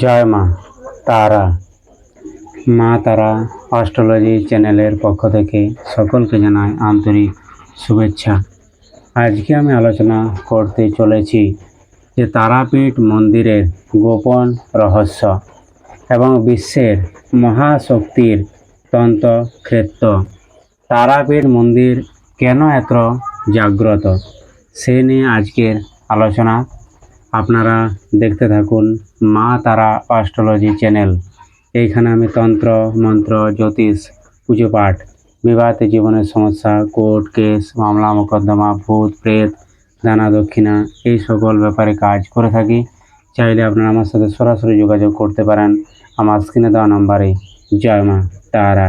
জয় মা তারা। মা তারা অস্ট্রোলজি চ্যানেলের পক্ষ থেকে সকলকে জানাই আন্তরিক শুভেচ্ছা। আজকে আমি আলোচনা করতে চলেছি যে তারাপীঠ মন্দিরের গোপন রহস্য এবং বিশ্বের মহাশক্তির তন্ত্র ক্ষেত্র তারাপীঠ মন্দির কেন এত জাগ্রত, সে নিয়ে আজকের আলোচনা আপনারা দেখতে থাকুন মা তারা অস্ট্রোলজি চ্যানেল। এইখানে আমি তন্ত্র, মন্ত্র, জ্যোতিষ, পুজো পাঠ, বিবাহিত জীবনের সমস্যা, কোর্ট কেস, মামলা, মোকদ্দমা, ভূত, প্রেত দানা দক্ষিণা, এই সকল ব্যাপারে কাজ করে থাকি। চাইলে আপনারা আমার সাথে সরাসরি যোগাযোগ করতে পারেন আমার স্ক্রিনে দেওয়া নাম্বারে। জয় মা, তারা।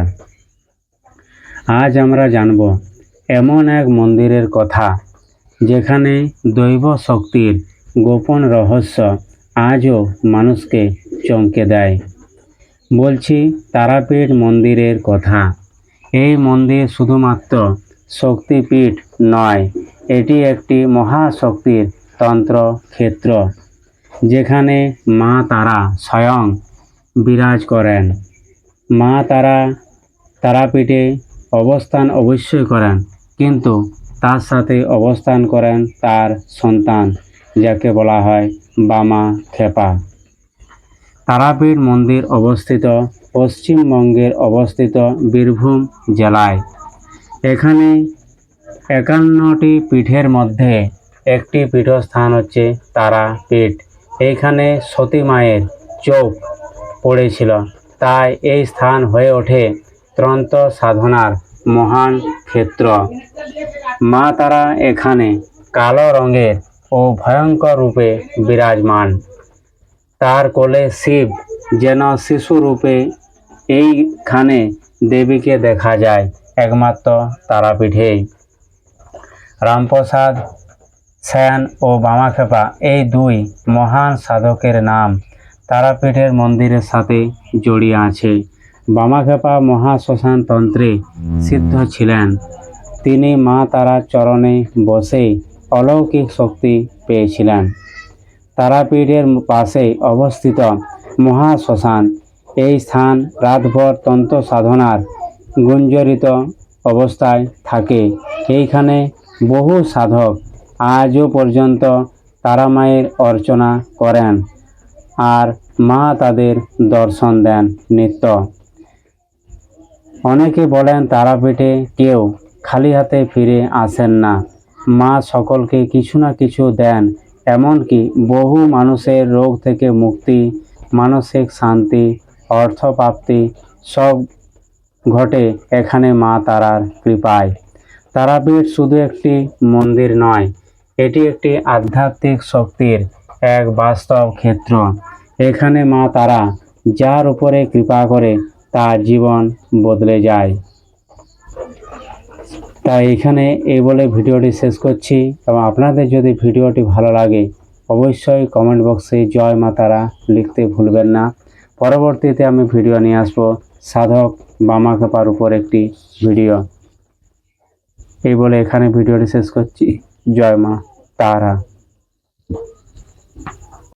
আজ আমরা জানব এমন এক মন্দিরের কথা যেখানে দৈব শক্তির গোপন রহস্য আজও মানুষকে চমকে দেয়। বলছি, তারাপীঠ মন্দিরের কথা। এই মন্দির শুধুমাত্র শক্তিপীঠ নয়, এটি একটি মহাশক্তির তন্ত্র ক্ষেত্র যেখানে মা তারা স্বয়ং বিরাজ করেন। মা তারা তারাপীঠে অবস্থান অবশ্যই করেন, কিন্তু তার সাথে অবস্থান করেন তার সন্তান। যাকে বলা হয় বামা খেপা। তারাপীঠ মন্দির অবস্থিত পশ্চিমবঙ্গের অবস্থিত বীরভূম জেলায়। এখানে একান্নটি পীঠের মধ্যে একটি পীঠস্থান হচ্ছে তারাপীঠ। এইখানে সতী মায়ের চোখ পড়েছিল। তাই এই স্থান হয়ে ওঠে ত্রন্ত সাধনার মহান ক্ষেত্র। মা তারা এখানে কালো রঙের ও ভয়ঙ্কর রূপে বিরাজমান। তার কোলে শিব যেন শিশু রূপে এইখানে দেবীকে দেখা যায়, একমাত্র তারাপীঠেই রামপ্রসাদ সেন ও বামাখেপা এই দুই মহান সাধকের নাম তারাপীঠের মন্দিরের সাথে জড়িয়ে আছে। বামাখেপা মহাশ্মশান তন্ত্রে সিদ্ধ ছিলেন। তিনি মা তারার চরণে বসেই অলৌকিক শক্তি পেয়েছিলেন। তারাপীঠের পাশে অবস্থিত মহাশ্মশান, এই স্থান রাতভর তন্ত্র সাধনার গুঞ্জরিত অবস্থায় থাকে। এইখানে বহু সাধক আজও পর্যন্ত তারামায়ের অর্চনা করেন আর মা তাদের দর্শন দেন নিত্য। অনেকে বলেন তারাপীঠে কেউ খালি হাতে ফিরে আসেন না। মা সকলকে কিছু না কিছু দেন, এমনকি বহু মানুষের রোগ থেকে মুক্তি, মানসিক শান্তি, অর্থপ্রাপ্তি সব ঘটে এখানে মা তারার কৃপায়। তারাপীঠ শুধু একটি মন্দির নয়, এটি একটি আধ্যাত্মিক শক্তির এক বাস্তব ক্ষেত্র। এখানে মা তারা যার উপরে কৃপা করে তার জীবন বদলে যায়। তাই এখানে এই বলে ভিডিওটি শেষ করছি এবং আপনাদের যদি ভিডিওটি ভালো লাগে, অবশ্যই কমেন্ট বক্সে জয় মা তারা লিখতে ভুলবেন না। পরবর্তীতে আমি ভিডিও নিয়ে আসব। সাধক বামা খেপার উপর একটি ভিডিও এই বলে এখানে ভিডিওটি শেষ করছি। জয় মা তারা।